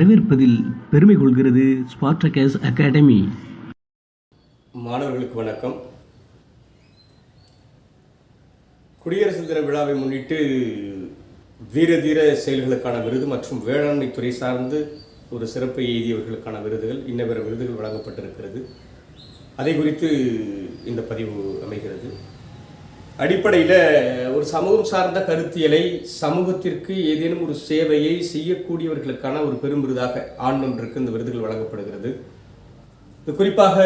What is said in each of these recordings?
வரவேற்பதில் பெருமை கொள்கிறது ஸ்பார்டகஸ் அகாடமி மாணவர்களுக்கு வணக்கம். குடியரசு தின விழாவை முன்னிட்டு வீர தீர செயல்களுக்கான விருது மற்றும் வேளாண்மை துறை சார்ந்து ஒரு சிறப்பை எய்தியவர்களுக்கான விருதுகள் இன்ன பிற விருதுகள் வழங்கப்பட்டிருக்கிறது. அதை குறித்து இந்த பதிவு அமைகிறது. அடிப்படையில் ஒரு சமூகம் சார்ந்த கருத்தியலை சமூகத்திற்கு ஏதேனும் ஒரு சேவையை செய்யக்கூடியவர்களுக்கான ஒரு பெரும் விருதாக ஆண்டொன்றுக்கு இந்த விருதுகள் வழங்கப்படுகிறது. இது குறிப்பாக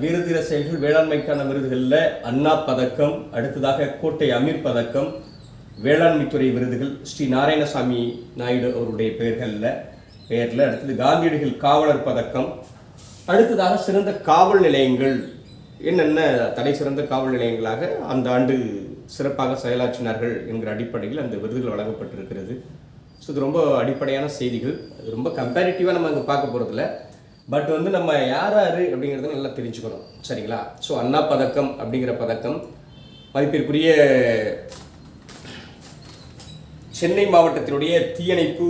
வீரதீர செயல்கள் வேளாண்மைக்கான விருதுகளில் அண்ணா பதக்கம் அடுத்ததாக கோட்டை அமீர் பதக்கம் வேளாண்மைத்துறை விருதுகள் ஸ்ரீ நாராயணசாமி நாயுடு அவருடைய பெயர்களில் பெயரில் அடுத்தது காந்தியடிகள் காவலர் பதக்கம் அடுத்ததாக சிறந்த காவல் நிலையங்கள் என்னென்ன தடை சிறந்த காவல் நிலையங்களாக அந்த ஆண்டு சிறப்பாக செயலாற்றினார்கள் என்கிற அடிப்படையில் அந்த விருதுகள் வழங்கப்பட்டிருக்கிறது. ஸோ இது ரொம்ப அடிப்படையான செய்திகள். அது ரொம்ப கம்பேரிட்டிவாக நம்ம அங்கே பார்க்க போகிறதில்ல பட் வந்து நம்ம யார் யார் அப்படிங்கிறத நல்லா தெரிஞ்சுக்கணும். சரிங்களா? ஸோ அண்ணா பதக்கம் அப்படிங்கிற பதக்கம் மதிப்பிற்குரிய சென்னை மாவட்டத்தினுடைய தீயணைப்பு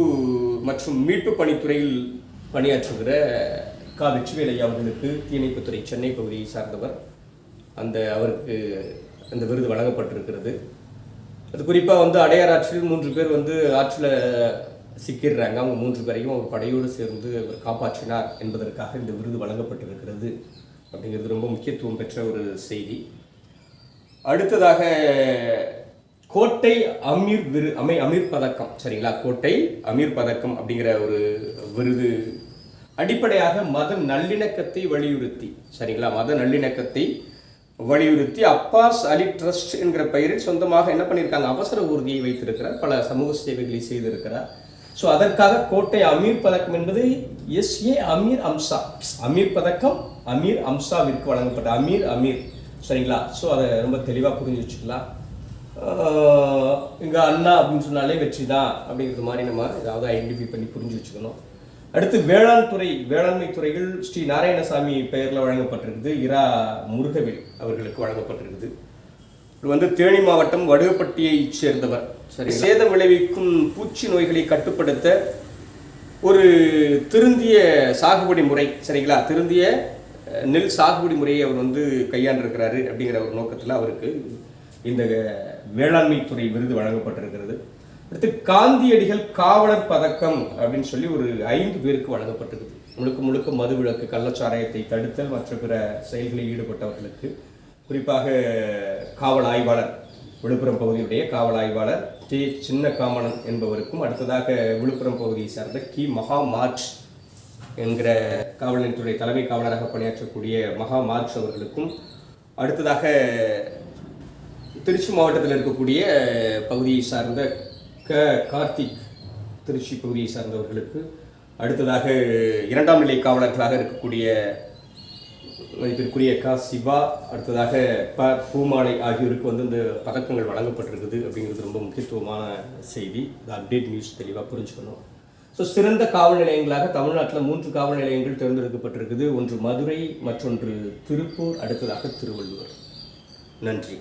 மற்றும் மீட்பு பணித்துறையில் பணியாற்றுகிற கா வெற்றிவேலையா அவர்களுக்கு தீயணைப்புத்துறை சென்னை பகுதியை சார்ந்தவர். அந்த அவருக்கு அந்த விருது வழங்கப்பட்டிருக்கிறது. அது குறிப்பாக வந்து அடையார் ஆற்றில் மூன்று பேர் வந்து ஆற்றில் சிக்கிடுறாங்க அவங்க மூன்று பேரையும் அவர் படையோடு சேர்ந்து அவர் காப்பாற்றினார் என்பதற்காக இந்த விருது வழங்கப்பட்டிருக்கிறது அப்படிங்கிறது ரொம்ப முக்கியத்துவம் பெற்ற ஒரு செய்தி. அடுத்ததாக கோட்டை அமீர் விரு அமை அமீர் பதக்கம். சரிங்களா? கோட்டை அமீர் பதக்கம் அப்படிங்கிற ஒரு விருது அடிப்படையாக மத நல்லிணக்கத்தை வலியுறுத்தி. சரிங்களா? மத நல்லிணக்கத்தை வலியுறுத்தி அப்பாஸ் அலி ட்ரஸ்ட் என்கிற பெயரில் சொந்தமாக என்ன பண்ணியிருக்காங்க? அவசர ஊர்தியை வைத்திருக்கிறார். பல சமூக சேவைகளை செய்திருக்கிறார். ஸோ அதற்காக கோட்டை அமீர் பதக்கம் என்பது எஸ் ஏ அமீர் அம்சா. அமீர் பதக்கம் அமீர் அம்சாவிற்கு வழங்கப்பட்ட அமீர் அமீர். சரிங்களா? ஸோ அதை ரொம்ப தெளிவாக புரிஞ்சு வச்சுக்கலாம். இங்கே அண்ணா அப்படின்னு சொன்னாலே வெற்றி தான் அப்படிங்கிறது மாதிரி நம்ம ஏதாவது ஐடென்டிஃபை பண்ணி புரிஞ்சு வச்சுக்கணும். அடுத்து வேளாண் துறை வேளாண்மை துறைகள் ஸ்ரீ நாராயணசாமி பெயரில் வழங்கப்பட்டிருக்குது. இரா முருகவேல் அவர்களுக்கு வழங்கப்பட்டிருக்குது. இது வந்து தேனி மாவட்டம் வடுகப்பட்டியைச் சேர்ந்தவர். சரி சேதம் விளைவிக்கும் பூச்சி நோய்களை கட்டுப்படுத்த ஒரு திருந்திய சாகுபடி முறை சரிங்களா? திருந்திய நெல் சாகுபடி முறையை அவர் வந்து கையாண்டிருக்கிறாரு அப்படிங்கிற ஒரு நோக்கத்தில் அவருக்கு இந்த வேளாண்மை துறை விருது வழங்கப்பட்டிருக்கிறது. அடுத்து காந்தியடிகள் காவலர் பதக்கம் அப்படின்னு சொல்லி ஒரு ஐந்து பேருக்கு வழங்கப்பட்டிருக்கு முழுக்க முழுக்க மதுவிலக்கு கள்ளச்சாராயத்தை தடுத்தல் மற்ற பிற செயல்களில் ஈடுபட்டவர்களுக்கு குறிப்பாக காவல் ஆய்வாளர் விழுப்புரம் பகுதியுடைய காவல் ஆய்வாளர் டி. சின்ன காமணன் என்பவருக்கும் அடுத்ததாக விழுப்புரம் பகுதியை சார்ந்த கி. மகா மார்ச் என்கிற காவல் நிலையத்துறை தலைமை காவலராக பணியாற்றக்கூடிய மகா மார்ச் அவர்களுக்கும் அடுத்ததாக திருச்சி மாவட்டத்தில் இருக்கக்கூடிய பகுதியை சார்ந்த க கார்த்திக் திருச்சி பகுதியை சார்ந்தவர்களுக்கு அடுத்ததாக இரண்டாம் நிலை காவலர்களாக இருக்கக்கூடிய மதிப்பிற்குரிய க சிவா அடுத்ததாக ப பூமாலை ஆகியோருக்கு வந்து இந்த பதக்கங்கள் வழங்கப்பட்டிருக்குது அப்படிங்கிறது ரொம்ப முக்கியத்துவமான செய்தி. இந்த அப்டேட் நியூஸ் தெளிவாக புரிஞ்சுக்கணும். ஸோ சிறந்த காவல் நிலையங்களாக தமிழ்நாட்டில் மூன்று காவல் நிலையங்கள் தேர்ந்தெடுக்கப்பட்டிருக்குது. ஒன்று மதுரை மற்றொன்று திருப்பூர் அடுத்ததாக திருவள்ளுவர். நன்றி.